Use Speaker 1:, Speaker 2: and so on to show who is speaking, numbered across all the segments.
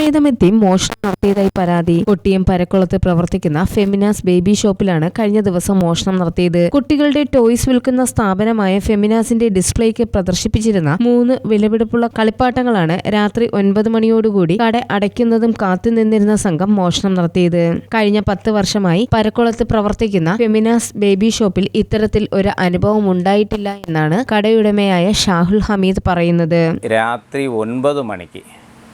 Speaker 1: കുടുംബസമേതമെത്തി മോഷണം നടത്തിയതായി പരാതി. കൊട്ടിയം പരക്കുളത്ത് പ്രവർത്തിക്കുന്ന ഫെമിനാസ് ബേബി ഷോപ്പിലാണ് കഴിഞ്ഞ ദിവസം മോഷണം നടത്തിയത്. കുട്ടികളുടെ ടോയ്സ് വിൽക്കുന്ന സ്ഥാപനമായ ഫെമിനാസിന്റെ ഡിസ്പ്ലേക്ക് പ്രദർശിപ്പിച്ചിരുന്ന മൂന്ന് വിലപിടിപ്പുള്ള കളിപ്പാട്ടങ്ങളാണ് രാത്രി ഒൻപത് മണിയോടുകൂടി കട അടയ്ക്കുന്നതും കാത്തുനിന്നിരുന്ന സംഘം മോഷണം നടത്തിയത്. കഴിഞ്ഞ പത്ത് വർഷമായി പരക്കുളത്ത് പ്രവർത്തിക്കുന്ന ഫെമിനാസ് ബേബി ഷോപ്പിൽ ഇത്തരത്തിൽ ഒരു അനുഭവം ഉണ്ടായിട്ടില്ല എന്നാണ് കടയുടമയായ ഷാഹുൽ ഹമീദ് പറയുന്നത്.
Speaker 2: രാത്രി ഒൻപത് മണിക്ക്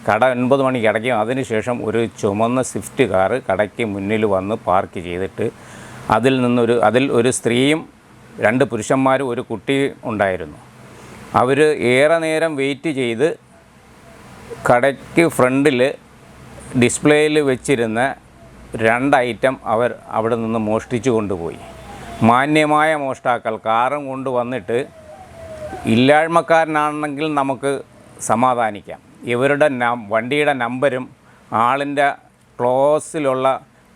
Speaker 2: കട ഒൻപത് മണിക്ക് അടയ്ക്കും. അതിനുശേഷം ഒരു ചുമന്ന സ്വിഫ്റ്റ് കാറ് കടയ്ക്ക് മുന്നിൽ വന്ന് പാർക്ക് ചെയ്തിട്ട് അതിൽ നിന്നൊരു അതിൽ ഒരു സ്ത്രീയും രണ്ട് പുരുഷന്മാരും ഒരു കുട്ടി ഉണ്ടായിരുന്നു. അവർ ഏറെ നേരം വെയിറ്റ് ചെയ്ത് കടയ്ക്ക് ഫ്രണ്ടിൽ ഡിസ്പ്ലേയിൽ വെച്ചിരുന്ന രണ്ട് ഐറ്റം അവർ അവിടെ നിന്ന് മോഷ്ടിച്ചു കൊണ്ടുപോയി. മാന്യമായ മോഷ്ടാക്കൾ കാറും കൊണ്ടുവന്നിട്ട് ഇല്ലായ്മക്കാരനാണെങ്കിൽ നമുക്ക് സമാധാനിക്കാം. ഇവരുടെ വണ്ടിയുടെ നമ്പരും ആളിന്റെ ക്ലോസിലുള്ള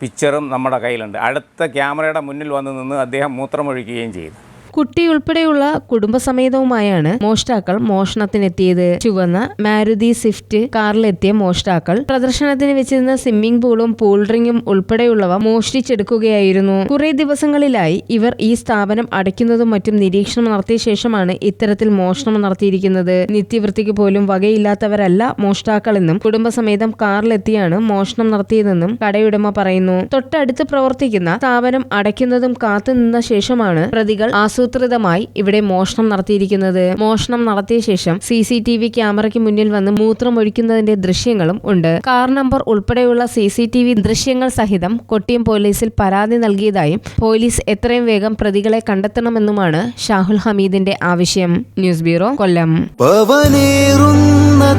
Speaker 2: പിക്ചറും നമ്മുടെ കയ്യിലുണ്ട്. അടുത്ത ക്യാമറയുടെ മുന്നിൽ വന്ന് നിന്ന് അദ്ദേഹം മൂത്രമൊഴിക്കുകയും ചെയ്തു.
Speaker 1: കുട്ടി ഉൾപ്പെടെയുള്ള കുടുംബസമേതവുമായാണ് മോഷ്ടാക്കൾ മോഷണത്തിനെത്തിയത്. ചുവന്ന മാരുതി സ്വിഫ്റ്റ് കാറിലെത്തിയ മോഷ്ടാക്കൾ പ്രദർശനത്തിന് വെച്ചിരുന്ന സ്വിമ്മിംഗ് പൂളും പൂൾ ഡ്രിങ്കും ഉൾപ്പെടെയുള്ളവ മോഷ്ടിച്ചെടുക്കുകയായിരുന്നു. കുറെ ദിവസങ്ങളിലായി ഇവർ ഈ സ്ഥാപനം അടയ്ക്കുന്നതും മറ്റും നിരീക്ഷണം നടത്തിയ ശേഷമാണ് ഇത്തരത്തിൽ മോഷണം നടത്തിയിരിക്കുന്നത്. നിത്യവൃത്തിക്ക് പോലും വകയില്ലാത്തവരല്ല മോഷ്ടാക്കളെന്നും കുടുംബസമേതം കാറിലെത്തിയാണ് മോഷണം നടത്തിയതെന്നും കടയുടമ പറയുന്നു. തൊട്ടടുത്ത് പ്രവർത്തിക്കുന്ന സ്ഥാപനം അടയ്ക്കുന്നതും കാത്തുനിന്ന ശേഷമാണ് പ്രതികൾ ആസൂത്രിതമായി ഇവിടെ മോഷണം നടത്തിയിരിക്കുന്നത്. മോഷണം നടത്തിയ ശേഷം സി സി ടി വി ക്യാമറയ്ക്ക് മുന്നിൽ വന്ന് മൂത്രം ഒഴിക്കുന്നതിന്റെ ദൃശ്യങ്ങളും ഉണ്ട്. കാർ നമ്പർ ഉൾപ്പെടെയുള്ള സി സി ടി വി ദൃശ്യങ്ങൾ സഹിതം കൊട്ടിയം പോലീസിൽ പരാതി നൽകിയതായും പോലീസ് എത്രയും വേഗം പ്രതികളെ കണ്ടെത്തണമെന്നുമാണ് ഷാഹുൽ ഹമീദിന്റെ ആവശ്യം. News bureau Kollam.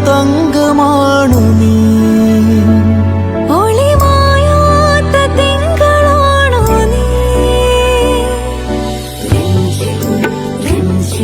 Speaker 3: തങ്കമാണു